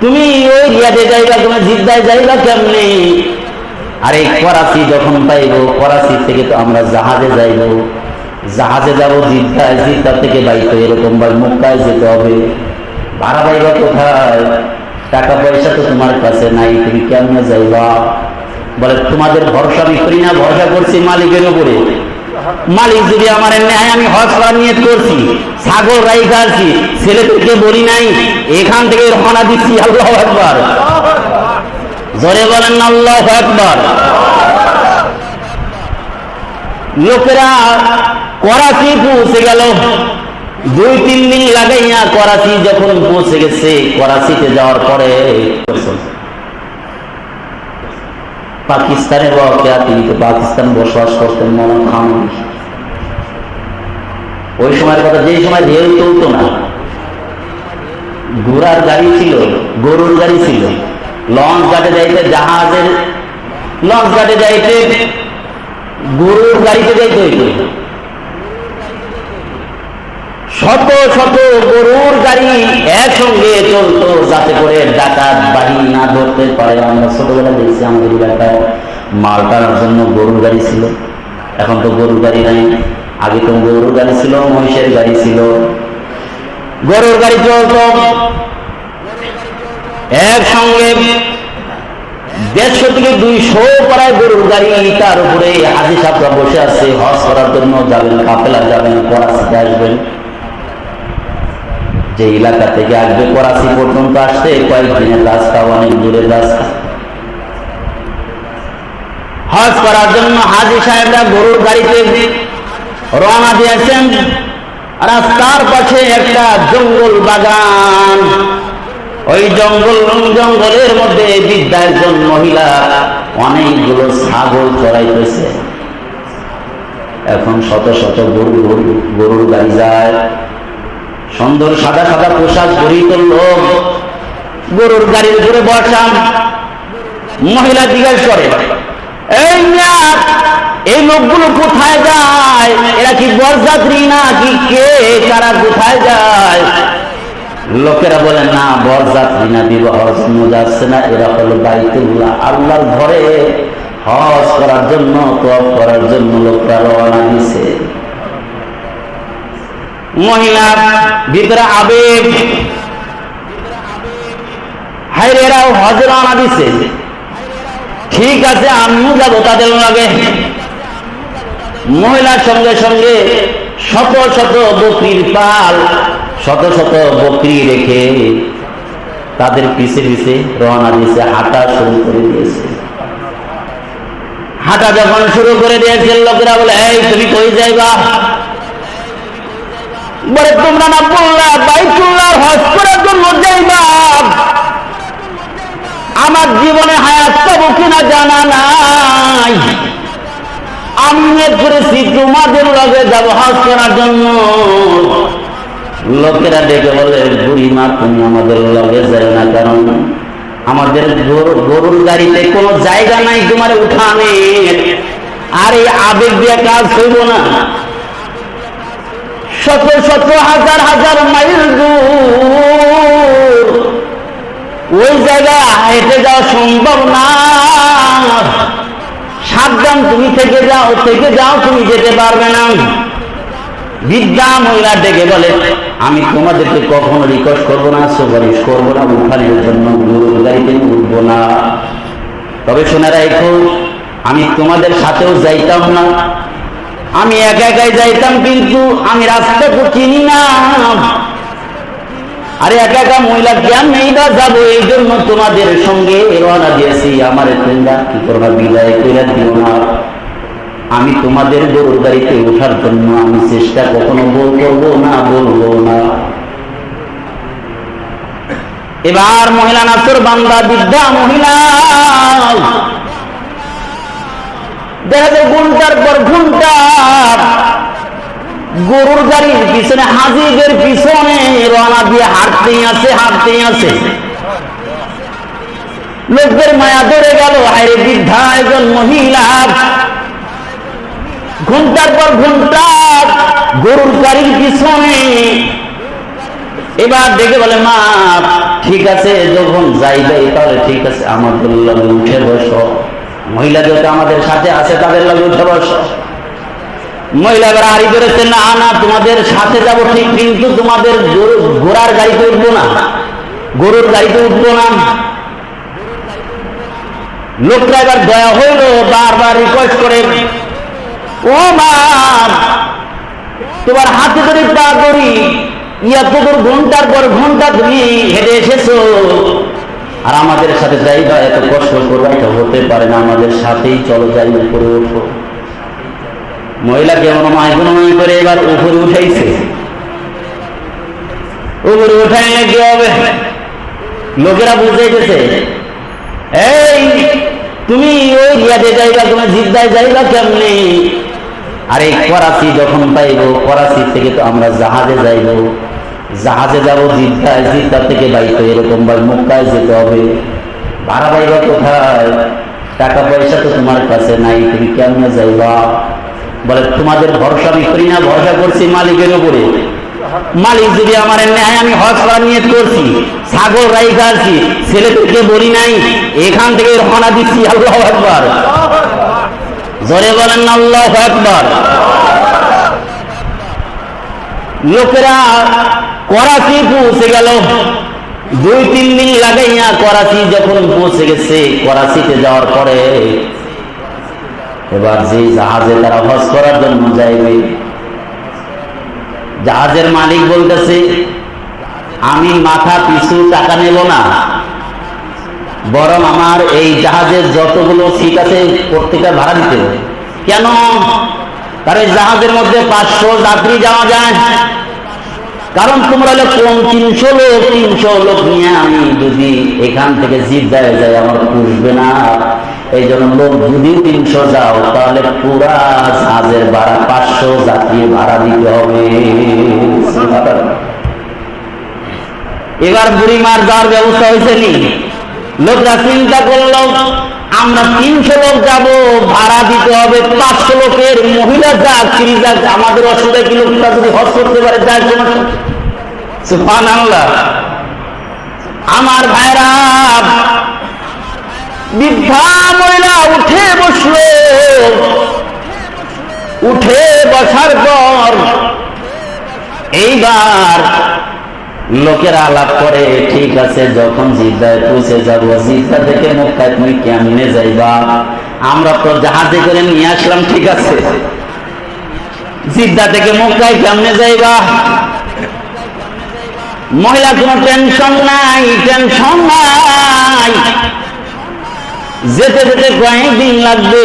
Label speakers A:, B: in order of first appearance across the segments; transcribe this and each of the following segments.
A: তুমি ওই রিয়াদে যাইবা, তোমার জিদ্দায় যাইবা কেমনে? আরে করাচি যখন পাইব করাচি থেকে তো আমরা জাহাজে যাইব। জাহাজে যাব, জিদ্দায়, জিদ্দা থেকে বাইতে এরকম ভাই মুক্তায় যেতে হবে। ভাড়া পাইবা কোথায়? টাকা পয়সা তো তোমার কাছে নাই, তুমি কেমনে যাইবা? বলে, তোমাদের ভরসা আমি করি না, ভরসা করছি মালিকের উপরে। মালিক যদি আমার নেয় আমি হজ করার নিয়ত করছি ছাগল রাইখা আছি ছেলেদেরকে বলি নাই, এখান থেকে রওনা দিচ্ছি, আল্লাহ একবার জোরে বলেন আল্লাহ একবার লোকেরা করাচি পৌঁছে গেল। দুই, তিন দিন লাগাইয়া করাচি যখন পৌঁছে গেছে, করাচিতে যাওয়ার পরে পাকিস্তানের বা তিনি তো পাকিস্তান বসবাস করতেন মনে খান ওই সময়ের কথা যে সময় ঢেউ চলতো না, ঘোড়ার গাড়ি ছিল, গরুর গাড়ি ছিল, লঞ্চ ঘাটে যাইতে জাহাজের, লঞ্চ ঘাটে যাইতে গরুর গাড়িতে যাইতে হইতো। শত শত গরুর গাড়ি একসঙ্গে চলতো, যাতে করে ডাকাত বাড়ি না ধরতে পারে। আমরা ছোটবেলা দেখছি আমাদের এলাকায় মাল টানার জন্য গরুর গাড়ি ছিল। এখন তো গরুর গাড়ি নাই। আগে তো গরুর গাড়ি ছিল, মহিষের গাড়ি ছিল। গরুর গাড়ি চলত। একসঙ্গে দেড়শো থেকে দুইশো প্রায় গরুর গাড়ি তার উপরে হাজি সাহেবরা বসে আছে। হজ করার জন্য যাবেন কাপেলা যাবেন করাচিতে আসবেন। যে এলাকা থেকে আসবে, করাচি পর্যন্ত আসতে কয়েকদিনের রাস্তা অনেক দূরের রাস্তা। হজ করার জন্য হাজি সাহেবরা গরুর গাড়িতে রওনা দিয়েছেন। রাস্তার পাশে একটা জঙ্গল বাগান। ওই জঙ্গল জঙ্গলের মধ্যে বিদ্যা একজন মহিলা অনেকগুলো ছাগল চড়াইতেছে। এখন শত শত গরু, গরুর গাড়ি যায়। সুন্দর সাদা সাদা পোশাক পরিত লোক। গরুর গাড়ির উপরে বসান। মহিলা জিজ্ঞাসা করে, এই এই লোকগুলো কোথায় যায়? এরা কি বরযাত্রী না কি? কে কারা কোথায় যায়? লোকেরা বলে, না, বরযাত্রী না বিবাহর জন্য যাচ্ছে না। এরা হলো বাইতুল্লাহ, আল্লাহর ঘরে। হজ করার জন্য তপ করার জন্য লোকরা রওনা দিছে মহিলা, ভিতরে আবেগ। হাইরে এরাও হজে রওনা দিছে। ঠিক আছে, আমিও যাব, তাদের লাগে। মহিলার সঙ্গে সঙ্গে শত শত বকরির পাল, শত শত বকরি রেখে তাদের পিছে পিছে রওনা দিয়েছে, হাঁটা শুরু করে দিয়েছে। হাঁটা যখন শুরু করে দিয়েছে, লোকেরা বলে, এই, তুমি কই যাইবা? বলে, তোমরা না বললা বাইতুল্লাহ হজ করার জন্য যাইবা। আমার জীবনে হায়াত পাবো কিনা জানা নাই। আমি করেছি, তোমাদের লগে যাব হজ করার জন্য। লোকেরা ডেকে বলে, বুড়ি মা, তুমি আমাদের লগে যাই না কারণ আমাদের গরুর গাড়িতে কোনো জায়গা নাই তোমার উঠানে। আর এই আবেগ দিয়ে কাজ হইব না। শত শত হাজার হাজার মাইল দূর। ওই জায়গায় হেঁটে যাওয়া সম্ভব না। সাবধান, তুমি থেকে যাও থেকে যাও, তুমি যেতে পারবে না। বিদ্যা মহিলা ডেকে বলে, আমি তোমাদেরকে কখনো রিকোয়েস্ট করব না, সুপারিশ করব না, উঠানের জন্য গরুর গাড়িতে উঠবো না। তবে শোনারা এখন আমি তোমাদের সাথেও যাইতাম না। আমি একা একাই যাইতাম, কিন্তু আমি রাস্তা তো চিনি না। আরে একা একা মহিলা জ্ঞান নেই বা যাব, এই জন্য তোমাদের সঙ্গে রওনা দিয়েছি। আমার তোমরা কি করবা, বিদায় করে দিও না। আমি তোমাদের গরুর গাড়িতে ওঠার জন্য আমি চেষ্টা কখনো বল করব না, বলব না। এবার মহিলা নাচর বান্দা, বিদ্যা মহিলা। পর গরুর গাড়ির পিছনে হাজিদের পিছনে দিয়ে হাঁটতেই আছে হাঁটতেই আছে। লোকদের মায়া ধরে গেল, হায়রে বৃদ্ধা একজন মহিলা। ঘণ্টার পর ঘণ্টা গরুর গাড়ির পিছনে। এবার দেখে বলে, মা, ঠিক আছে, যখন যাই যাই, তাহলে ঠিক আছে, আমার লগে উঠে বসো। মহিলা যেহেতু আমাদের সাথে আছে, তাদের লগে উঠে মহিলারা হারি করেছে না না, তোমাদের সাথে যাব ঠিক, কিন্তু তোমাদের ঘোড়ার গাড়িতে উঠবো না। গরুর গাড়িতে উঠবো না। এবার দয়া হইল, বারবার রিকোয়েস্ট করে, ও মা, তোমার হাতে ধরে পা করি এত দূর ঘণ্টার পর ঘণ্টা তুমি হেঁটে এসেছ। আর আমাদের সাথে যাইবা এত কষ্ট করবা হতে পারে না, আমাদের সাথেই চলো যাই উপরে উঠো। মহিলাকে অনুমায় অনুমায় করে এবার উপরে উঠাইছে? উপরে উঠাইলে কি হবে? লোকেরা বুঝাইতেছে, এই, তুমি ওই রিয়াদে যাইবা তুমি জিদ্দায় যাইবা কেমনি? আরে করাচি যখন পাইবো করাচি থেকে তো আমরা জাহাজে যাইব। জাহাজে যাব, জিদ্দায় জিদ্দা থেকে বাইতে এরকম ভাবে মুক্কায় যেতে হবে। ভাড়া পাইবা কোথায়? টাকা পয়সা তো তোমার কাছে নাই, তুমি কেমনে যাইবা? বলে, তোমাদের ভরসা, আমি করি না, ভরসা করছি মালিকের উপরে। মালিক যদি আমার নেয়, আমি করার নিয়ত করছি ছাগল রাইখা আছি ছেলেদেরকে বলি নাই, এখান থেকে রওনা দিচ্ছি, আল্লাহ একবার জোরে বলেন, আল্লাহ একবার লোকেরা করাচি পৌঁছে গেল। দুই, তিন দিন লাগাইয়া করাচি যখন পৌঁছে গেছে, করাচিতে যাওয়ার পরে এবার যে জাহাজে তারা হজ করার জন্য যাইবে, জাহাজের মালিক বলতেছে, আমি মাথা পিছু টাকা নেব না, বরং আমার এই জাহাজের যতগুলো সিট আছে প্রত্যেকটা ভাড়া দিতে কেন? কারণ জাহাজের মধ্যে পাঁচশো যাত্রী যাওয়া যায়। কারণ তোমরা হলো কম তিনশো লোক তিনশো লোক নিয়ে আমি যদি এখান থেকে জিপ দেয় যায়, আমার পুষবে না। এই জন্য লোক যদি তিনশো যাও, তাহলে পুরা জাহাজের ভাড়া পাঁচশো যাত্রী ভাড়া দিতে হবে। এবার বুড়িমার যাওয়ার ব্যবস্থা হয়েছে নি? লোকরা চিন্তা করল আমরা তিনশো লোক যাব ভাড়া দিতে হবে পাঁচশো লোকের মহিলা যাক স্ত্রী যাক আমাদের অসুবিধা কি লোকটা যদি হজ করতে পারে জন্য সুফান আল্লাহ আমার ভাইরা বৃদ্ধা মহিলা উঠে বসল। উঠে বসার পর এইবার লোকেরা আলাপ করে, ঠিক আছে, যখন জিদ্দায় পৌঁছে যাব, জিদ্দা থেকে মক্কায় তুমি কেমনে যাইবা? আমরা তো জাহাজে করে নিয়ে আসলাম, ঠিক আছে, জিদ্দা থেকে মক্কায় কেমনে যাইবা? মহিলা, কোনো টেনশন নাই টেনশন নাই। যেতে যেতে কয়েকদিন লাগবে।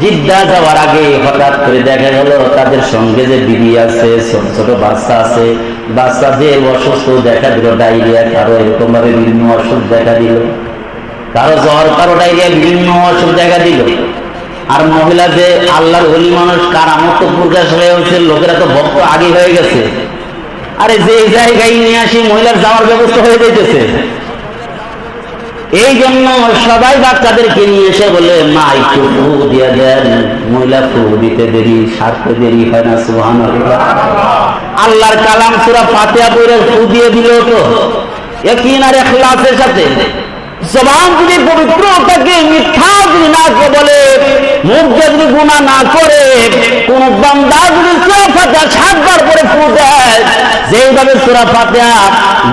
A: জিদ্দা যাওয়ার আগে হঠাৎ করে দেখা গেল, তাদের সঙ্গে যে বিবি আছে, ছোট ছোট বাচ্চা আছে বাচ্চা যে অসুস্থ দেখা দিল, ডায়রিয়া, কারও এরকম ভাবে বিভিন্ন অসুখ দেখা দিল। কারও জ্বর, কারও ডায়রিয়া, বিভিন্ন অসুখ দেখা দিল। আর মহিলা যে আল্লাহর হলি মানুষ কার আমার তো প্রকাশ হয়ে হয়েছে লোকেরা তো ভক্ত আগে হয়ে গেছে। আরে যে জায়গায় নিয়ে আসি, মহিলার যাওয়ার ব্যবস্থা হয়ে যাইতেছে। এই জন্য সবাই বাচ্চাদেরকে নিয়ে এসে বলে, মা, একটু ফু দিয়ে দেন। মহিলা ফু দিতে দেরি, সারতে দেরি হয় না সুহান আল্লাহর কালাম সুরা ফাতিয়া পড়ে ফু দিয়ে দিল তো। একই না এখলাসের সাথে। জবান যদি পবিত্র থাকে, মিথ্যা যদি না বলে, মুখ যদি গুণা না করে, কোন বান্দা যদি সুরা ফাতিয়া সাতবার করে ফু দেয়, যেইভাবে সুরা ফাতিয়া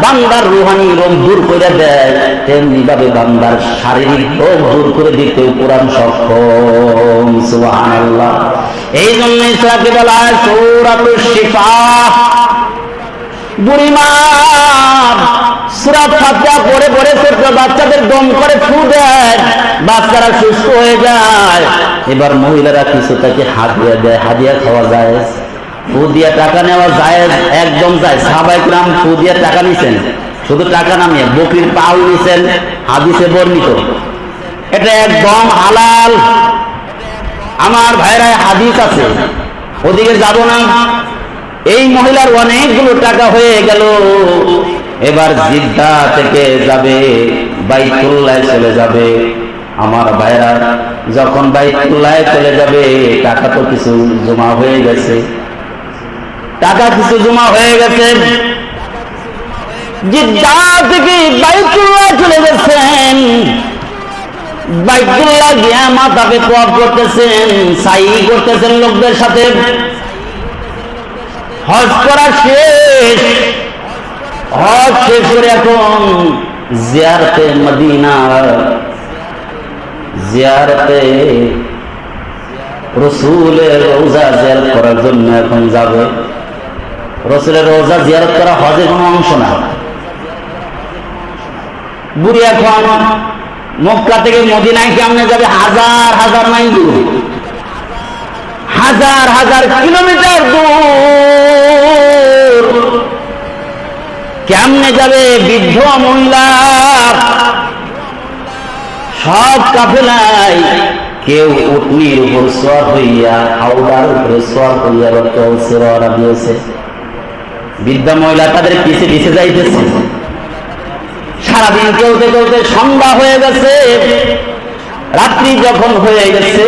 A: বান্দার রুহানি রোগ দূর করে দেয় তেমনি ভাবে বান্দার শারীরিক রোগ দূর করে দিতে কোরআন সক্ষম, সুবহানাল্লাহ। এই জন্য ইসলামকে বলা হয়, সূরাতুশ শিফা। বুড়িমা সুরাত ফাতিয়া পরে পরে বাচ্চাদের দম করে ফু দেয়, বাচ্চারা সুস্থ হয়ে যায়। এবার মহিলারা কিছু তাকে হাদিয়া দেয়, হাদিয়া খাওয়া যায় ফু দিয়ে টাকা নেওয়া যায় একদম যায় সাহাবাই গ্রাম ফু দিয়ে টাকা নিছেন। শুধু টাকা নামিয়ে বকরির পাল নিছেন, হাদিসে বর্ণিত। এটা একদম হালাল। আমার ভাইরায় হাদিস আছে। ওদিকে যাব না। এই মহিলার অনেকগুলো টাকা হয়ে গেল। এবার জিদ্দা থেকে যাবে বাইতুল্লায় চলে যাবে। আমার ভাইরা, যখন বাইতুল্লায় চলে যাবে, টাকা তো কিছু জমা হয়ে গেছে। টাকা কিছু জমা হয়ে গেছে। জিদ্দা থেকে বাইতুল্লাহ চলে গেছেন। বাইতুল্লাহ গিয়া মাথাকে তোয়াব করতেছেন, সাই করতেছেন লোকদের সাথে। হজ করা শেষ। হজ শেষ করে এখন জিয়ারতে মদিনা। জিয়ারতে রসুলের রোজা জিয়ারত করার জন্য এখন যাবে। রসুলের রোজা জিয়ারত করা হজের কোনো অংশ না। বুড়ি এখন মক্কা থেকে মদিনায় কেমনে যাবে? হাজার হাজার মাইল দূর। হাজার হাজার কিলোমিটার দূর। কেমনে যাবে বৃদ্ধ মহিলা? সব কাফেলাই কেউ উটনির উপর সোয়ার হইয়া, হাওড়ার উপরে সোয়ার হইয়া চলছে রওনা দিয়েছে। বৃদ্ধা মহিলা তাদের পিছে পিছে যাইতেছে। সারাদিন চলতে চলতে সন্ধ্যা হয়ে গেছে। রাত্রি যখন হয়ে গেছে,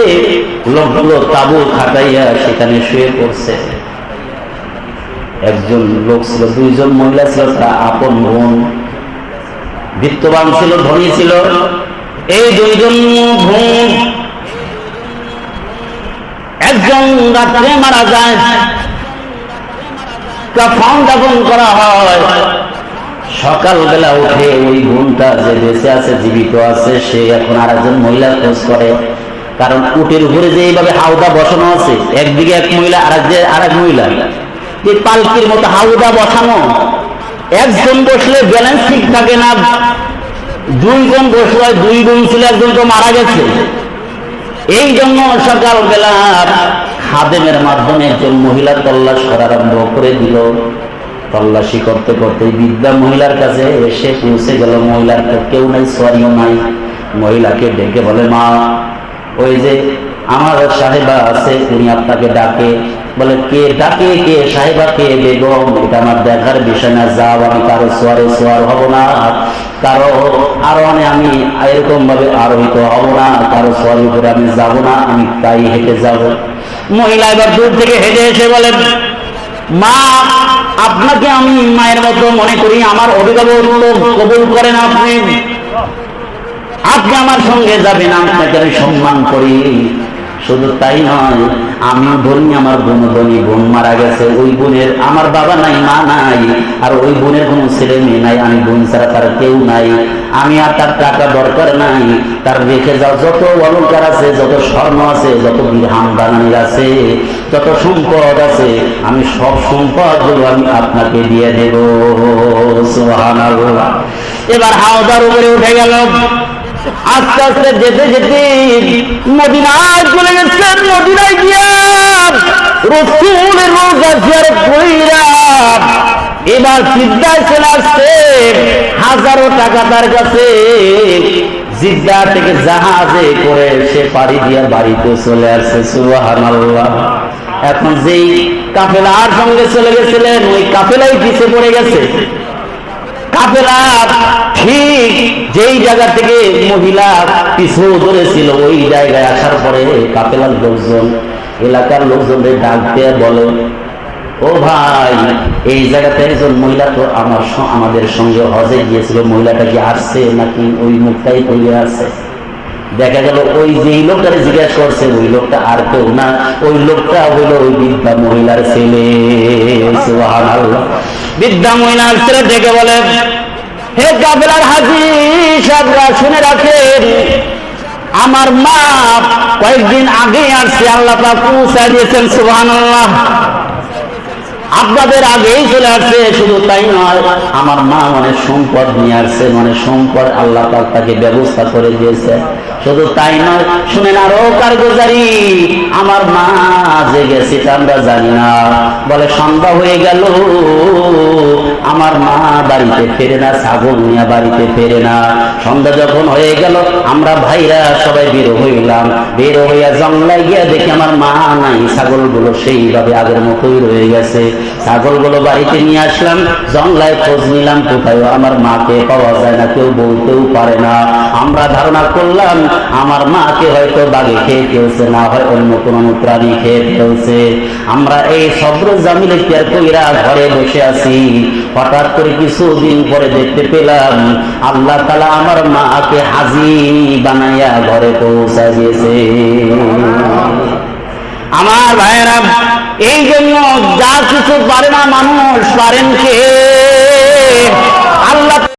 A: লোকগুলো তাবু খাটাইয়া সেখানে শুয়ে পড়ছে। একজন লোক ছিল, দুইজন মহিলা ছিল, তারা আপন বোন। বিত্তবান ছিল, ধনী ছিল। এই দুইজন বোন একজন রাত্রে মারা যায় কাফন দাফন করা হয়। সকালবেলা উঠে ওই বোনটা যে বেঁচে আছে, জীবিত আছে, সে এখন আর একজন মহিলা খোঁজ করে। কারণ উটের উপরে যে এইভাবে হাওদা বসানো আছে, একদিকে এক মহিলা আর এক মহিলা। এই পালকির মতো হাওদা বসানো। একজন বসলে ব্যালেন্স ঠিক থাকে না। দুইজন বসলে দুই গুণ ছিল, একজন তো মারা গেছে। এই জন্য সকালবেলা খাদেমের মাধ্যমে একজন মহিলা তল্লাশ করা আরম্ভ করে দিল। তল্লাশি করতে করতে বিদ্যা মহিলার কাছে এসে পৌঁছে গেল। মহিলার কেউ নাই, সোয়ারিও নাই। মহিলাকে ডেকে বলে, মা, ওই যে আমার সাহেবা আছে উনি আপনাকে ডাকে। বলে, কে ডাকে? কে সাহেবা? কে বেগম? এটা আমার দেখার বিষয় না। যাও, আমি কারও সোয়ারে সোয়ার হব না। কারও আরও আরোহণে আমি এরকম ভাবে আরোহিত হব না। কারও সোয়ারের উপরে আমি যাব না। আমি তাই হেঁটে যাব। মহিলা এবার দূর থেকে হেঁটে এসে বলে মা, আপনাকে আমি মায়ের মতো মনে করি, আমার অভিভাবক কবুল করেন আপনি। আপনি আমার সঙ্গে যাবেন, আপনাকে আমি সম্মান করি। শুধু তাই নয় আমি ধনী আমার বোন ধনী বোন মারা গেছে, ওই বোনের আমার বাবা নাই, মা নাই, আর ওই বোনের কোনো ছেলে মেয়ে নাই, আমি বোন ছাড়া তার কেউ নাই। আমি আর তার টাকা দরকার নাই, তার রেখে যাও যত অলঙ্কার আছে, যত স্বর্ণ আছে, যত বিহাম বানানির আছে, যত সম্পদ আছে, আমি সব সম্পদগুলো আমি আপনাকে দিয়ে দেব। এবার হাওদার উপরে উঠে গেল। আস্তে আস্তে যেতে যেতে মদিনায় চলে গেছেন মদিনায় গিয়া রসুলের রোজা জিয়ারত কইরা এবার সিদ্ধায় চলে আসছে, হাজারো টাকা তার কাছে। জিদ্দা থেকে জাহাজে করে সে পাড়ি দিয়া বাড়িতে চলে আসছে, সুবহানাল্লাহ। এখন যেই কাফেলার সঙ্গে চলে গেছিলেন, ওই কাফেলাই পিছিয়ে পড়ে গেছে। কাফেলা ঠিক যেই জায়গা থেকে মহিলা পিছু ধরেছিল, ওই জায়গায় আসার পরে কাফেলার লোকজন, এলাকার লোকজনদের ডাক দিয়ে বলে, ও ভাই, এই জায়গাতে একজন মহিলা তো আমার আমাদের সঙ্গে হজে গিয়েছিল, মহিলাটা কি আসছে নাকি ওই মুখটাই তৈরি আছে দেখা গেল, ওই যেই লোকটারে জিজ্ঞাসা করছে, ওই লোকটা আর কেউ না, ওই লোকটা হইল ওই বিদ্যা মহিলার ছেলে। বিদ্যা মহিলার ছেলে ডেকে বলে হে গাবলার হাজি সাহেবরা শুনে রাখেন। আমার মা কয়েকদিন আগে আসছে, আল্লাহ পাক পৌঁছা দিয়েছেন, সুবহানাল্লাহ। আপনাদের আগেই চলে আসছে, শুধু তাই নয়, আমার মা অনেক সম্পদ নিয়ে আসছে অনেক সম্পদ আল্লাহ তাকে ব্যবস্থা করে দিয়েছে। শুধু তাই নয়, শুনেন আরও কারগুজারি আমার মা যে গেছে তা আমরা জানি না। বলে, সন্ধ্যা হয়ে গেল। আমার মা বাড়িতে ফেরে না, ছাগল নিয়ে বাড়িতে ফেরে না। সন্ধ্যা যখন হয়ে গেল, আমরা ভাইরা সবাই বের হইলাম। বের হইয়া জঙ্গলায় গিয়া দেখি আমার মা নাই, ছাগলগুলো সেইভাবে আগের মতোই রয়ে গেছে। ছাগলগুলো বাড়িতে নিয়ে আসলাম, জঙ্গলায় খোঁজ নিলাম কোথায় আমার মাকে পাওয়া যায় না, কেউ বলতেও পারে না। আমরা ধারণা করলাম আমার মাকে হয়তো বাগে খেয়ে ফেলছে, না হয় অন্য কোনো প্রাণী খেয়ে ফেলছে। আমরা এই সব্র জামিলে ত্যাগ কইরা ঘরে বসে আছি? হঠাৎ করে কিছুদিন পরে দেখতে পেলাম, আল্লাহ তালা আমার মাকে হাজি বানাইয়া ঘরে পৌঁছা দিয়েছে। আমার ভাইয়েরা, এই জন্য যা কিছু পারে না মানুষ পারেন কে?